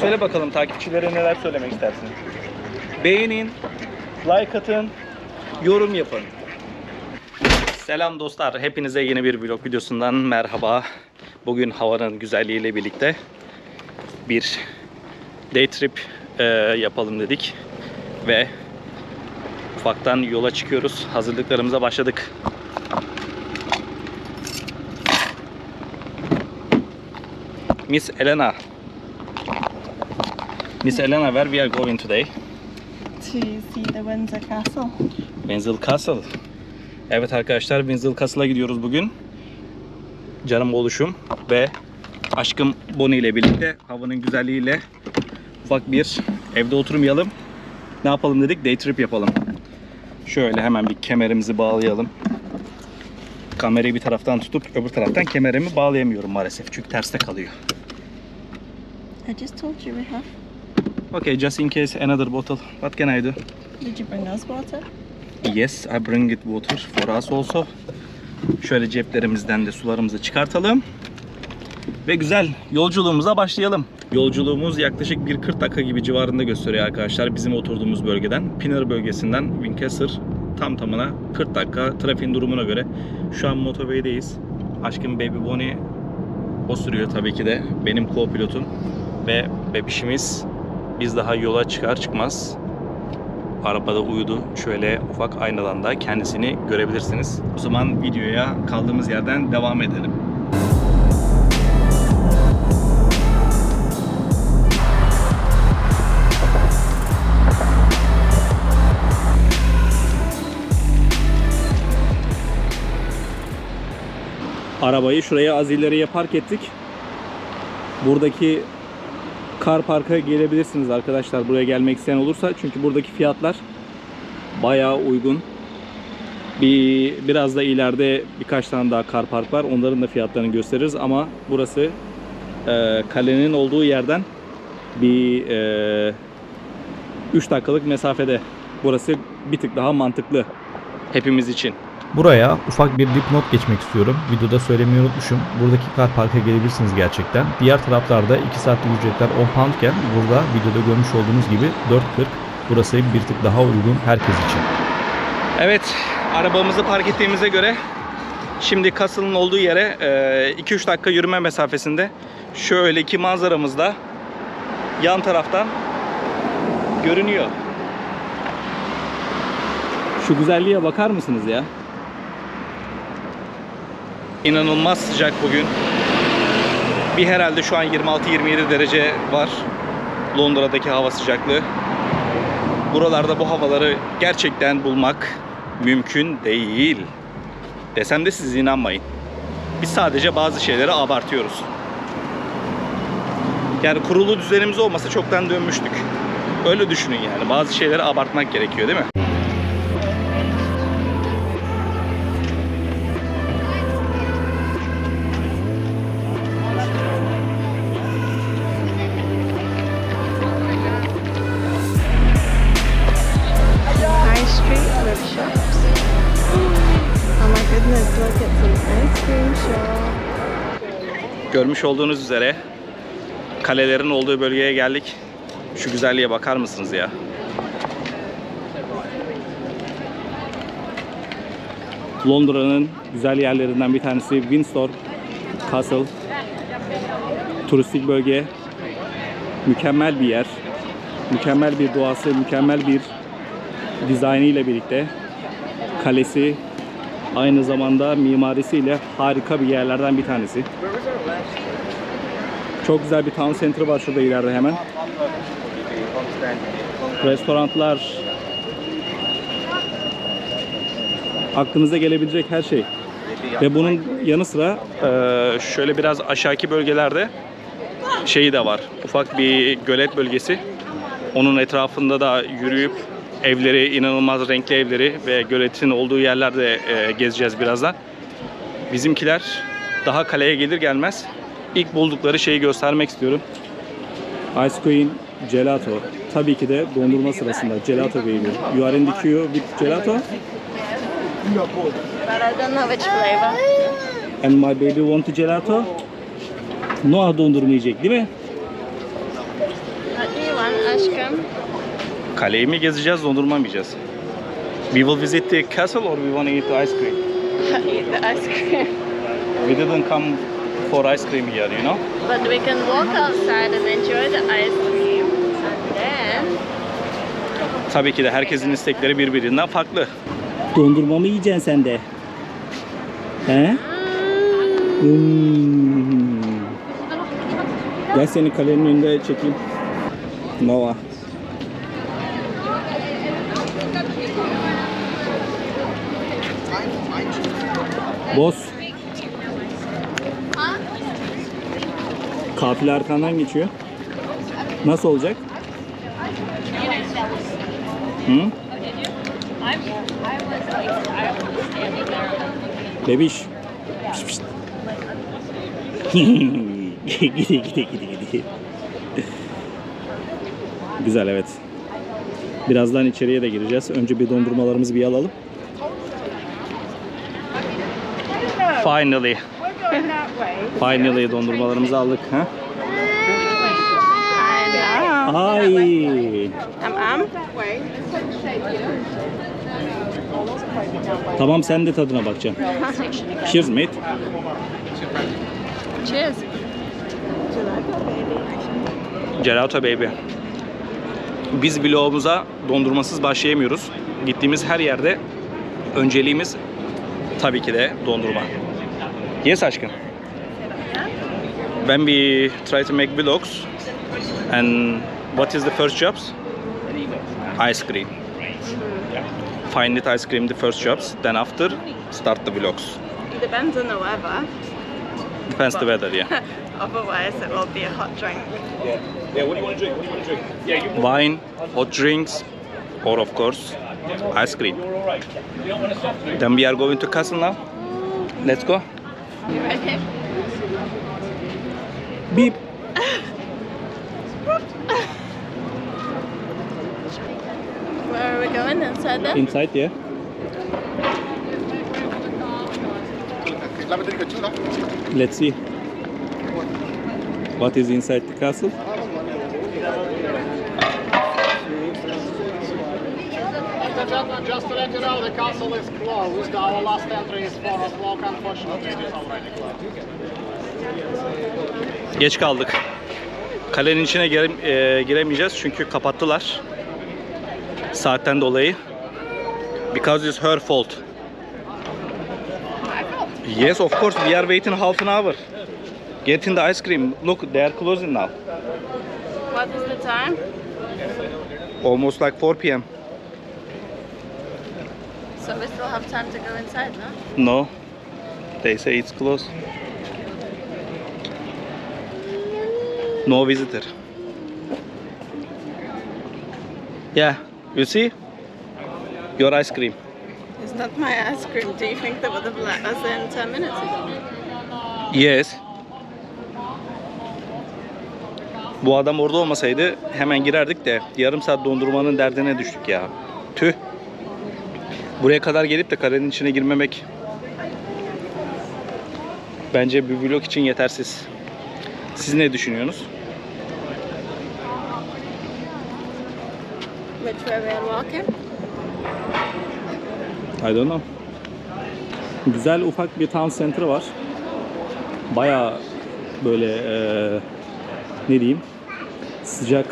Söyle bakalım takipçilere neler söylemek istersin? Beğenin, like atın, yorum yapın. Selam dostlar. Hepinize yeni bir vlog videosundan merhaba. Bugün havanın güzelliğiyle birlikte bir day trip e, yapalım dedik. Ve ufaktan yola çıkıyoruz. Hazırlıklarımıza başladık. Miss Elena. Miss Elena, where we are going today? to see the Windsor Castle. Windsor Castle. Evet arkadaşlar Windsor Castle'a gidiyoruz bugün. Canım oluşum ve aşkım Bonnie ile birlikte havanın güzelliğiyle ufak bir evde oturmayalım. Ne yapalım dedik? Day trip yapalım. Şöyle hemen bir kemerimizi bağlayalım. Kamerayı bir taraftan tutup öbür taraftan kemerimi bağlayamıyorum maalesef. Çünkü terste kalıyor. I just told you we have. Okay, just in case another bottle. What can I do? Did you bring us water? Yes, I bring it water for us also. Şöyle ceplerimizden de sularımızı çıkartalım. Ve güzel yolculuğumuza başlayalım. Yolculuğumuz yaklaşık bir 40 dakika gibi civarında gösteriyor arkadaşlar bizim oturduğumuz bölgeden. Pinner bölgesinden Winchester tam tamına 40 dakika trafiğin durumuna göre. Şu an motorway'deyiz. Aşkım Baby Bonnie o sürüyor tabii ki de. Benim co-pilotum ve bebişimiz biz daha yola çıkar çıkmaz arabada uyudu. Şöyle ufak aynadan da kendisini görebilirsiniz. O zaman videoya kaldığımız yerden devam edelim. Arabayı şuraya az ileriye park ettik. Buradaki kar parka gelebilirsiniz arkadaşlar buraya gelmek isteyen olursa. Çünkü buradaki fiyatlar bayağı uygun. Bir biraz da ileride birkaç tane daha kar park var. Onların da fiyatlarını gösteririz ama burası e, kalenin olduğu yerden bir 3 dakikalık mesafede. Burası bir tık daha mantıklı hepimiz için. Buraya ufak bir dipnot geçmek istiyorum. Videoda söylemeyi unutmuşum. Buradaki kar parka gelebilirsiniz gerçekten. Diğer taraflarda 2 saatlik ücretler 10 poundken burada videoda görmüş olduğunuz gibi 4.40. Burası bir tık daha uygun herkes için. Evet, arabamızı park ettiğimize göre şimdi Castle'ın olduğu yere 2-3 dakika yürüme mesafesinde şöyle ki manzaramız da yan taraftan görünüyor. Şu güzelliğe bakar mısınız ya? İnanılmaz sıcak bugün. Bir herhalde şu an 26-27 derece var. Londra'daki hava sıcaklığı. Buralarda bu havaları gerçekten bulmak mümkün değil. Desem de siz inanmayın. Biz sadece bazı şeyleri abartıyoruz. Yani kurulu düzenimiz olmasa çoktan dönmüştük. Öyle düşünün yani. Bazı şeyleri abartmak gerekiyor değil mi? Görmüş olduğunuz üzere kalelerin olduğu bölgeye geldik. Şu güzelliğe bakar mısınız ya? Londra'nın güzel yerlerinden bir tanesi Windsor Castle. Turistik bölge. Mükemmel bir yer. Mükemmel bir doğası, mükemmel bir dizaynı ile birlikte kalesi aynı zamanda mimarisiyle harika bir yerlerden bir tanesi. Çok güzel bir town center var şurada ileride hemen. Restoranlar, aklınıza gelebilecek her şey. Ve bunun yanı sıra eee, şöyle biraz aşağıki bölgelerde şeyi de var. Ufak bir gölet bölgesi. Onun etrafında da yürüyüp evleri, inanılmaz renkli evleri ve göletin olduğu yerlerde eee, gezeceğiz birazdan. Bizimkiler daha kaleye gelir gelmez ilk buldukları şeyi göstermek istiyorum. Ice Queen Gelato. Tabii ki de dondurma sırasında gelato veriliyor. You are in the queue with gelato But I don't know which flavor. and my baby want to gelato. Noah dondurma yiyecek değil mi? aşkım? Kaleyi mi gezeceğiz, dondurma mı yiyeceğiz? We will visit the castle or we want to eat the ice cream? Eat the ice cream. We didn't come for ice cream here, you know? But we can walk outside and enjoy the ice cream. And then Tabii ki de herkesin istekleri birbirinden farklı. Dondurma mı yiyeceksin sen de? He? Hmm. Gel seni kalenin önünde çekeyim. Nova. Boz. Kafile arkandan geçiyor. Nasıl olacak? Hı? Bebiş. Pişt, pişt. gide gide gide gide. Güzel evet. Birazdan içeriye de gireceğiz. Önce bir dondurmalarımızı bir alalım. Finally. Finally dondurmalarımızı aldık. Ha? Ay. Am am. Tamam sen de tadına bakacaksın. Cheers mate. Cheers. Gelato baby. Biz vlogumuza dondurmasız başlayamıyoruz. Gittiğimiz her yerde önceliğimiz tabii ki de dondurma. Yes aşkım. When we try to make vlogs and what is the first jobs? Ice cream. Find it ice cream the first jobs. Then after start the vlogs. Depends on the weather. Depends the weather yeah. Otherwise, it will be a hot drink. Yeah, what do you want to drink? What do you want to drink? Yeah, you Wine, hot drinks, or of course, ice cream. Then we are going to castle now. Let's go. You ready? Beep. Where are we going? Inside then? Inside, yeah. Let's see. What is inside the castle? Just to let you know, the castle is closed. Our last entry is 4 o'clock. Unfortunately, it is already closed. Geç kaldık. Kalenin içine gire- e, giremeyeceğiz çünkü kapattılar. Saatten dolayı. Because it's her fault. Yes, of course. We are waiting half an hour. Getting the ice cream. Look, they are closing now. What is the time? Almost like 4 p.m. So we still have time to go inside, no? No. They say it's closed. No visitor. Yeah, you see? Your ice cream. It's not my ice cream. Do you think they would have let us in 10 minutes ago? Yes. Bu adam orada olmasaydı hemen girerdik de yarım saat dondurmanın derdine düştük ya. Tüh. Buraya kadar gelip de karenin içine girmemek bence bir vlog için yetersiz. Siz ne düşünüyorsunuz? I don't know. Güzel ufak bir town center var. Baya böyle eee, ne diyeyim sıcak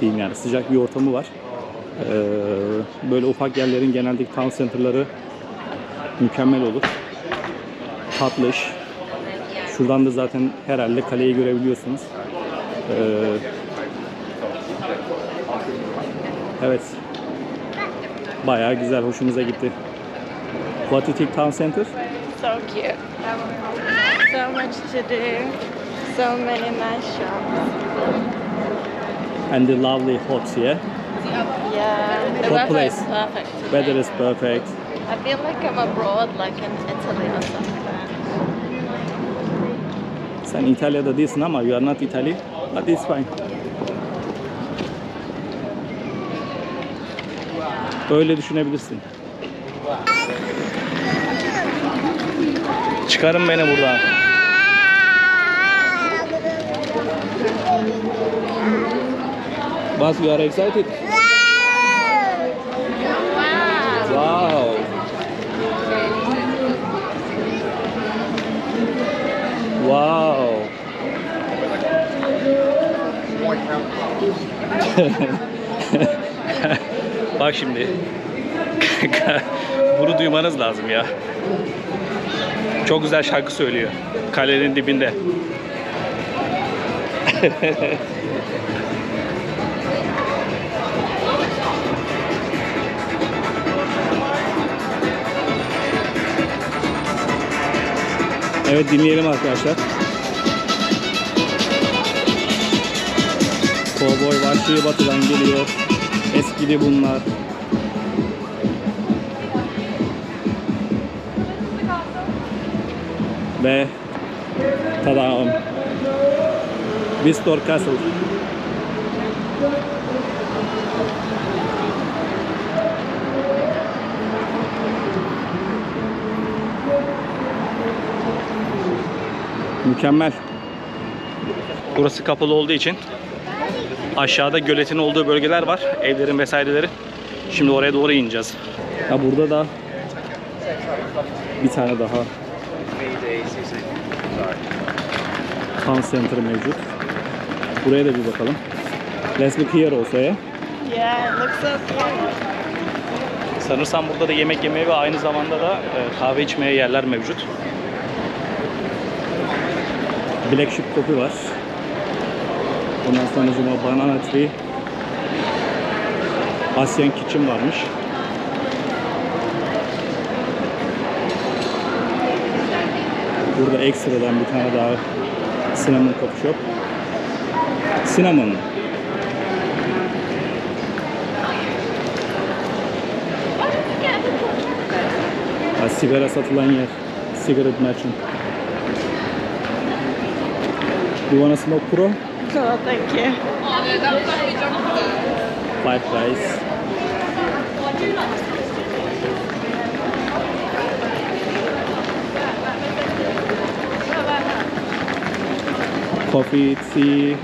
diyeyim yani sıcak bir ortamı var. Eee, böyle ufak yerlerin genelde town center'ları mükemmel olur. Tatlış. Şuradan da zaten herhalde kaleyi görebiliyorsunuz. Eee, evet. Bayağı güzel, hoşumuza gitti. What you think town center? So cute. So much to do. So many nice shops. And the lovely hot yeah? Yeah. The What weather place? is perfect. today. Weather is perfect. I feel like I'm abroad, like in Italy or something. Sen İtalya'da değilsin ama you are not Italy. But it's fine. Öyle düşünebilirsin. Çıkarın beni buradan. Bas, you are excited? Wow. Wow. Bak şimdi. Bunu duymanız lazım ya. Çok güzel şarkı söylüyor. Kalenin dibinde. Evet dinleyelim arkadaşlar. Kovboy Vahşi Batı'dan geliyor. Eskidi bunlar. Ve tadam. Vistor Castle. Mükemmel. Burası kapalı olduğu için aşağıda göletin olduğu bölgeler var. Evlerin vesaireleri. Şimdi oraya doğru ineceğiz. Ha burada da bir tane daha Town Center mevcut. Buraya da bir bakalım. Let's look here also ya. Yeah, it looks so cute. Sanırsam burada da yemek yemeye ve aynı zamanda da e, kahve içmeye yerler mevcut. Black Sheep Coffee var. Ondan sonra Zuma Banana Tree. Asian Kitchen varmış. Burada ekstradan bir tane daha Cinnamon Coffee Shop. Cinnamon. Sigara satılan yer. Cigarette merchant. Do you wanna smoke pro? Oh, thank you. Five price. Coffee, tea.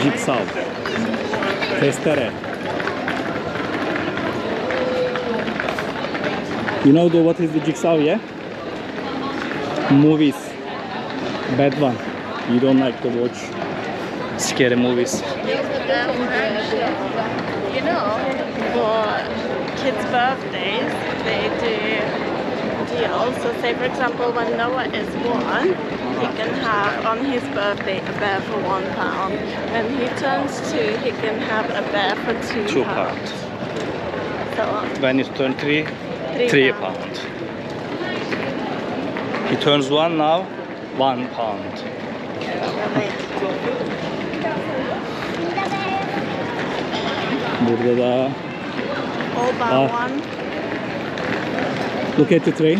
Jigsaw. Testere. You know the, what is the jigsaw, yeah? Movies. Bad one. You don't like to watch scary movies. You know, for kids' birthdays, they do deals. So, say for example, when Noah is one, he can have on his birthday a bear for one pound. When he turns two, he can have a bear for two, Two pounds. pound. So. When he turn three, Three three pound. pound. He turns one now, one pound. Burada da bar Ah. one. look at the tray.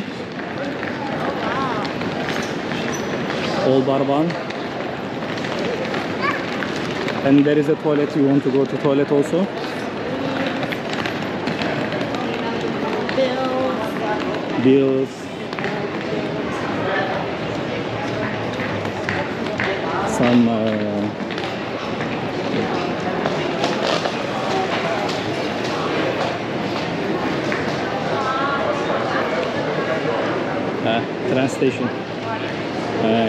All bar one. And there is a toilet. You want to go to toilet also? Bills. Bills. Some uh, ha, tren station. Ha.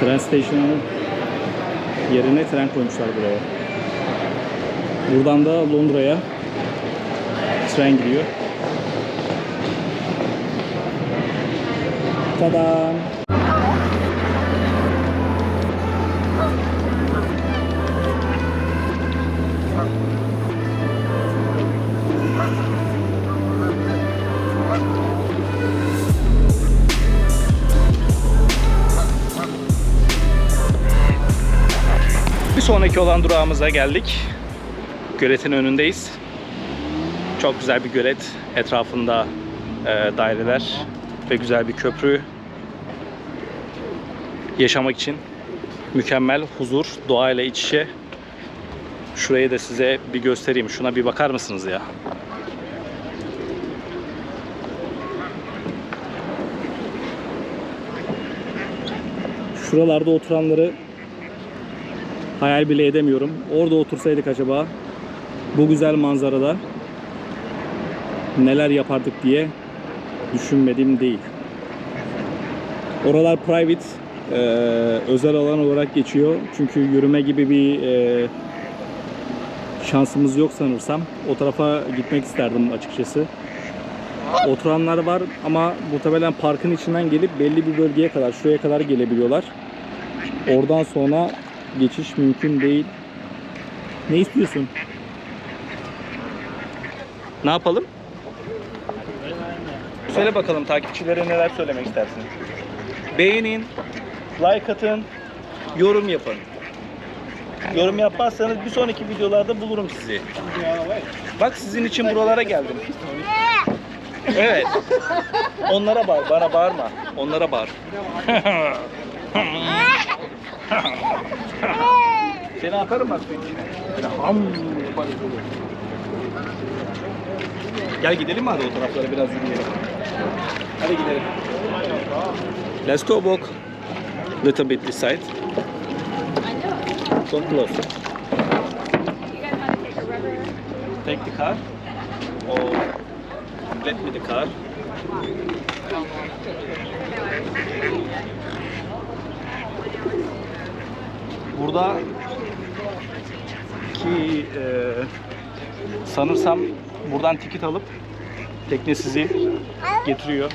Tren station'ın yerine tren koymuşlar buraya. Buradan da Londra'ya tren gidiyor. Tada! Bir sonraki olan durağımıza geldik. Göletin önündeyiz. Çok güzel bir gölet. Etrafında e, daireler ve güzel bir köprü. Yaşamak için mükemmel huzur, doğayla iç içe. Şurayı da size bir göstereyim. Şuna bir bakar mısınız ya? Şuralarda oturanları hayal bile edemiyorum. Orada otursaydık acaba bu güzel manzarada neler yapardık diye düşünmediğim değil. Oralar private, e, özel alan olarak geçiyor. Çünkü yürüme gibi bir e, şansımız yok sanırsam. O tarafa gitmek isterdim açıkçası. Oturanlar var ama muhtemelen parkın içinden gelip belli bir bölgeye kadar, şuraya kadar gelebiliyorlar. Oradan sonra geçiş mümkün değil. Ne istiyorsun? Ne yapalım? Söyle bakalım takipçilere neler söylemek istersin? Beğenin, like atın, yorum yapın. Yorum yapmazsanız bir sonraki videolarda bulurum sizi. Bak sizin için buralara geldim. Evet. Onlara bağır, bana bağırma. Onlara bağır. Seni atarım bak içine. Gel gidelim hadi o taraflara biraz yürüyelim. Hadi gidelim. Let's go walk little bit this side. Come close. Take the car or let me the car. Burada ki e, sanırsam buradan tiket alıp tekne sizi getiriyor.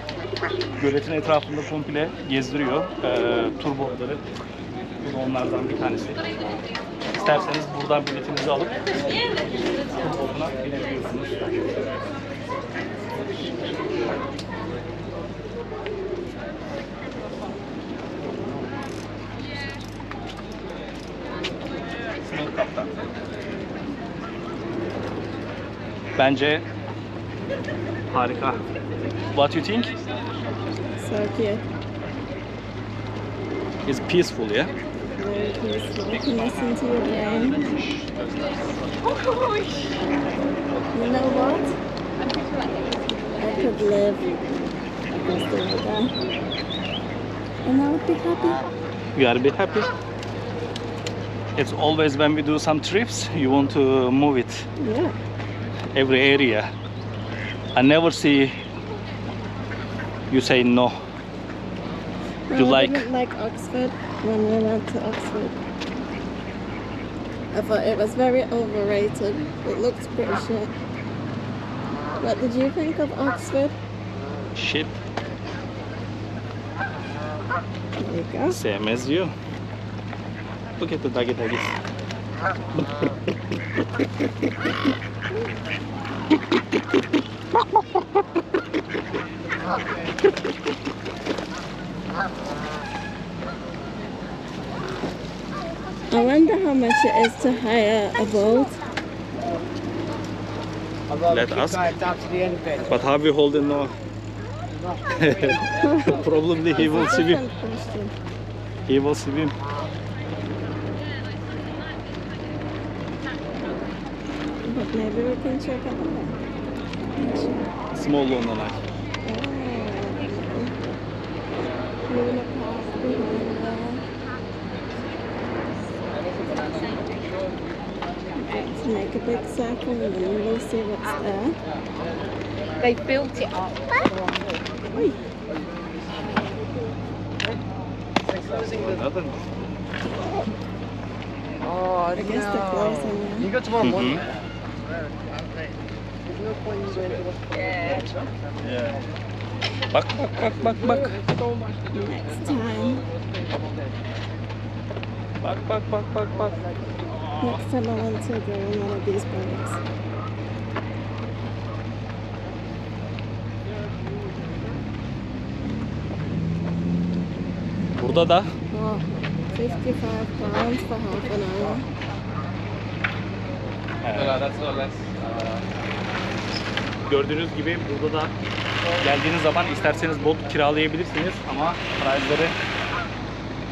Göletin etrafında komple gezdiriyor. E, tur botları. Bu da onlardan bir tanesi. İsterseniz buradan biletinizi alıp tur botuna binebiliyorsunuz. Bence harika. What you think? So cute. It's peaceful, yeah? Very peaceful. You can listen to your brain. You know what? I could live in Costa Rica. And I would be happy. You gotta be happy. It's always when we do some trips, you want to move it Yeah. Every area. I never see you say no. No, You I like- didn't like Oxford when we went to Oxford. I thought it was very overrated. It looks pretty shit. What did you think of Oxford? Shit, There you go. same as you. Look at the doggy doggies. I wonder how much it is to hire a boat. Let us. But how we holding no? Probably he will swim. He will swim. But maybe we can check it out. Small one like. Luna Park behind there. Get to make a big circle and then we'll see what's there. They built it up. Oi. Another. Oh, I guess they're closing You now. go tomorrow morning. Yeah. Yeah. Bak bak bak bak bak. Next time. Bak bak bak bak bak. Next time I want to go on one of these boats. Burada da Oh, 55 pounds for half an hour. gördüğünüz gibi burada da geldiğiniz zaman isterseniz bot kiralayabilirsiniz ama price'ları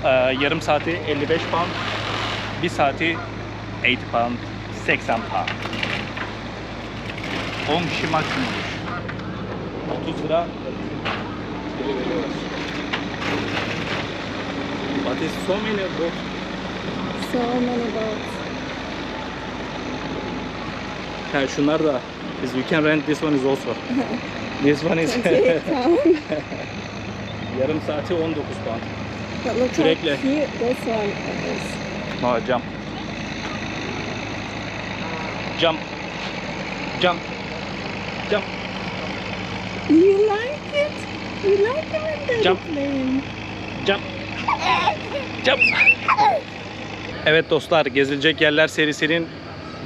e, yarım saati 55 pound, bir saati 80 pound, 80 pound. 10 kişi maksimummuş. 30 lira geri. What There's so many boats. So many boats. Ha şunlar da. Is you can rent this one is also. this one is yarım saati 19 pound. But look Kürekle. how cute this one is. Ha jump. Jump. Jump. Jump. You like it? You like it when they're Jump. playing? Jump. Jump. Evet dostlar, gezilecek yerler serisinin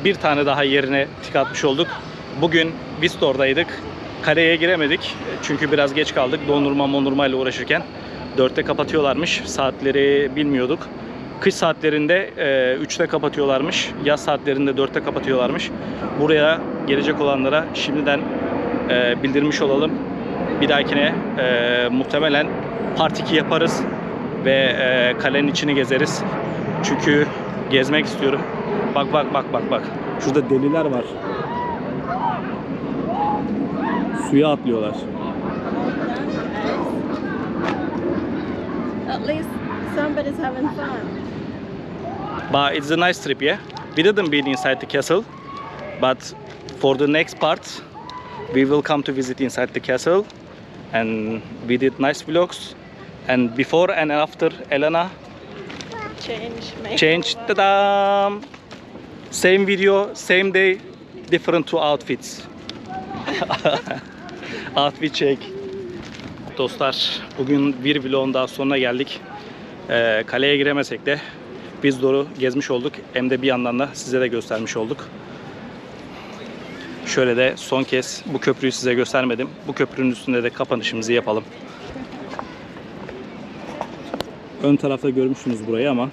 bir tane daha yerine tik atmış olduk. Bugün Vistor'daydık. Kaleye giremedik çünkü biraz geç kaldık dondurma mondurma ile uğraşırken. Dörtte kapatıyorlarmış. Saatleri bilmiyorduk. Kış saatlerinde e, 3'te kapatıyorlarmış. Yaz saatlerinde 4'te kapatıyorlarmış. Buraya gelecek olanlara şimdiden e, bildirmiş olalım. Bir dahakine e, muhtemelen part 2 yaparız ve e, kalenin içini gezeriz. Çünkü gezmek istiyorum. Bak bak bak bak bak. Şurada deliler var. Suya atlıyorlar. At least somebody's having fun. But it's a nice trip, yeah. We didn't been inside the castle, but for the next part, we will come to visit inside the castle, and we did nice vlogs. And before and after, Elena Change, make changed. Ta-da! Same video, same day, different two outfits. Outfit check. Dostlar, bugün bir vlogun daha sonuna geldik. Ee, kaleye giremesek de biz doğru gezmiş olduk. Hem de bir yandan da size de göstermiş olduk. Şöyle de son kez bu köprüyü size göstermedim. Bu köprünün üstünde de kapanışımızı yapalım. Ön tarafta görmüşsünüz burayı ama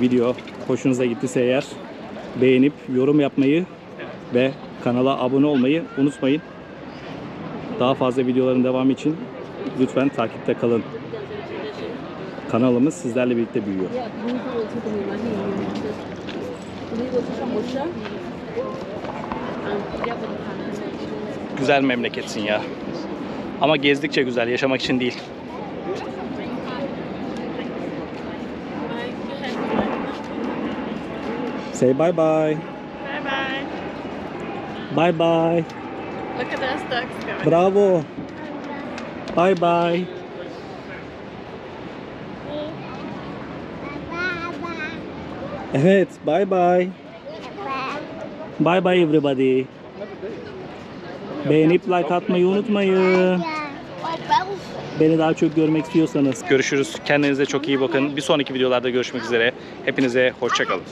video hoşunuza gittiyse eğer beğenip yorum yapmayı ve kanala abone olmayı unutmayın. Daha fazla videoların devamı için lütfen takipte kalın. Kanalımız sizlerle birlikte büyüyor. Güzel memleketsin ya. Ama gezdikçe güzel, yaşamak için değil. Say bye bye. Bye bye. Look at those ducks going. Bravo. Bye bye. Evet, bye bye. Bye bye everybody. Beğenip like atmayı unutmayın. Beni daha çok görmek istiyorsanız. Görüşürüz. Kendinize çok iyi bakın. Bir sonraki videolarda görüşmek üzere. Hepinize hoşçakalın.